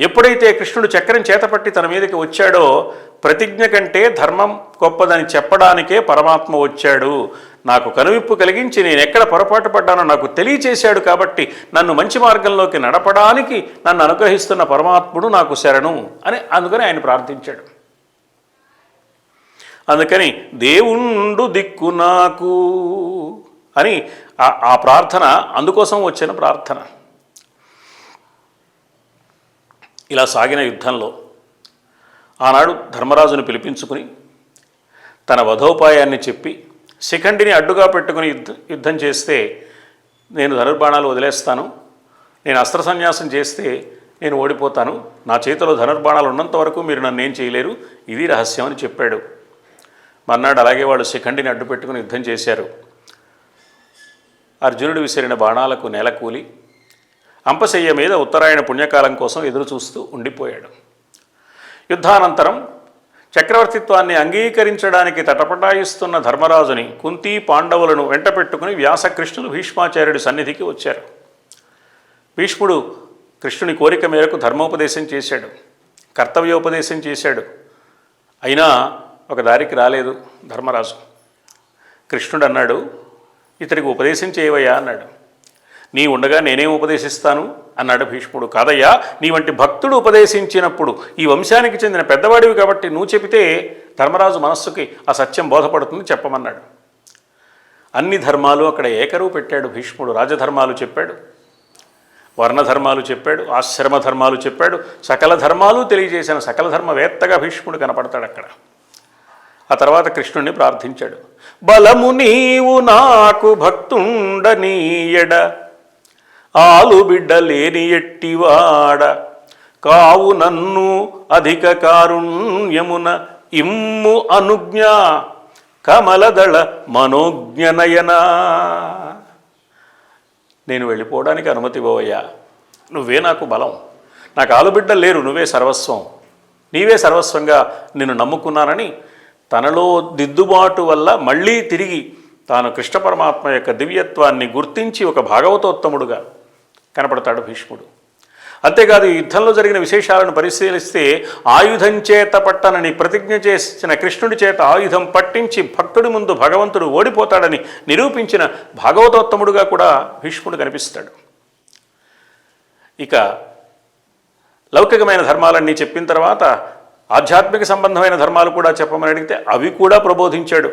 ఎప్పుడైతే కృష్ణుడు చక్రం చేతపట్టి తన మీదకి వచ్చాడో ప్రతిజ్ఞ కంటే ధర్మం గొప్పదని చెప్పడానికే పరమాత్మ వచ్చాడు. నాకు కనువిప్పు కలిగించి నేను ఎక్కడ పొరపాటు పడ్డానో నాకు తెలియచేశాడు కాబట్టి నన్ను మంచి మార్గంలోకి నడపడానికి నన్ను అనుగ్రహిస్తున్న పరమాత్ముడు నాకు శరణు అని అందుకని ఆయన ప్రార్థించాడు. అందుకని దేవుండు దిక్కు నాకు అని ఆ- ఆ ప్రార్థన అందుకోసం వచ్చిన ప్రార్థన. ఇలా సాగిన యుద్ధంలో ఆనాడు ధర్మరాజును పిలిపించుకుని తన వధోపాయాన్ని చెప్పి శిఖండిని అడ్డుగా పెట్టుకుని యుద్ధ యుద్ధం చేస్తే నేను ధనుర్బాణాలు వదిలేస్తాను. నేను అస్త్ర సన్యాసం చేస్తే నేను ఓడిపోతాను. నా చేతిలో ధనుర్బాణాలు ఉన్నంత వరకు మీరు నన్ను ఏం చేయలేరు. ఇది రహస్యం అని చెప్పాడు. మర్నాడు అలాగే వాళ్ళు శిఖండిని అడ్డు పెట్టుకుని యుద్ధం చేశారు. అర్జునుడు విసిరిన బాణాలకు నేలకూలి అంపశయ్య మీద ఉత్తరాయణ పుణ్యకాలం కోసం ఎదురు చూస్తూ ఉండిపోయాడు. యుద్ధానంతరం చక్రవర్తిత్వాన్ని అంగీకరించడానికి తటపటాయిస్తున్న ధర్మరాజుని కుంతి పాండవులను వెంట పెట్టుకుని వ్యాసకృష్ణులు భీష్మాచార్యుడి సన్నిధికి వచ్చారు. భీష్ముడు కృష్ణుని కోరిక మేరకు ధర్మోపదేశం చేశాడు కర్తవ్యోపదేశం చేశాడు. అయినా ఒక దారికి రాలేదు ధర్మరాజు. కృష్ణుడు అన్నాడు ఇతడికి ఉపదేశం చేయవయ్యా అన్నాడు. నీ ఉండగా నేనేం ఉపదేశిస్తాను అన్నాడు భీష్ముడు. కాదయ్యా నీ వంటి భక్తుడు ఉపదేశించినప్పుడు ఈ వంశానికి చెందిన పెద్దవాడివి కాబట్టి నువ్వు చెబితే ధర్మరాజు మనస్సుకి ఆ సత్యం బోధపడుతుంది చెప్పమన్నాడు. అన్ని ధర్మాలు అక్కడ ఏకరువు పెట్టాడు భీష్ముడు. రాజధర్మాలు చెప్పాడు వర్ణధర్మాలు చెప్పాడు ఆశ్రమ ధర్మాలు చెప్పాడు సకల ధర్మాలు తెలియజేసిన సకల ధర్మవేత్తగా భీష్ముడు కనపడతాడు అక్కడ. ఆ తర్వాత కృష్ణుణ్ణి ప్రార్థించాడు. బలము నీవు నాకు భక్తుండనీయడ ఆలు బిడ్డ లేని ఎట్టివాడ. కావు నన్ను అధిక కారుణ్యమున ఇమ్ము అనుజ్ఞ. కమలదళ మనోజ్ఞనయనా నేను వెళ్ళిపోవడానికి అనుమతి ఇవ్వవయ్యా. నువ్వే నాకు బలం. నాకు ఆలుబిడ్డలు లేరు నువ్వే సర్వస్వం. నీవే సర్వస్వంగా నిన్ను నమ్ముకున్నానని తనలో దిద్దుబాటు వల్ల మళ్ళీ తిరిగి తాను కృష్ణ పరమాత్మ యొక్క దివ్యత్వాన్ని గుర్తించి ఒక భాగవతోత్తముడుగా కనపడతాడు భీష్ముడు. అంతేకాదు యుద్ధంలో జరిగిన విశేషాలను పరిశీలిస్తే ఆయుధం చేత పట్టనని ప్రతిజ్ఞ చేసిన కృష్ణుడి చేత ఆయుధం పట్టించి భక్తుడి ముందు భగవంతుడు ఓడిపోతాడని నిరూపించిన భాగవతోత్తముడుగా కూడా భీష్ముడు కనిపిస్తాడు. ఇక లౌకికమైన ధర్మాలన్నీ చెప్పిన తర్వాత ఆధ్యాత్మిక సంబంధమైన ధర్మాలు కూడా చెప్పమని అడిగితే అవి కూడా ప్రబోధించాడు.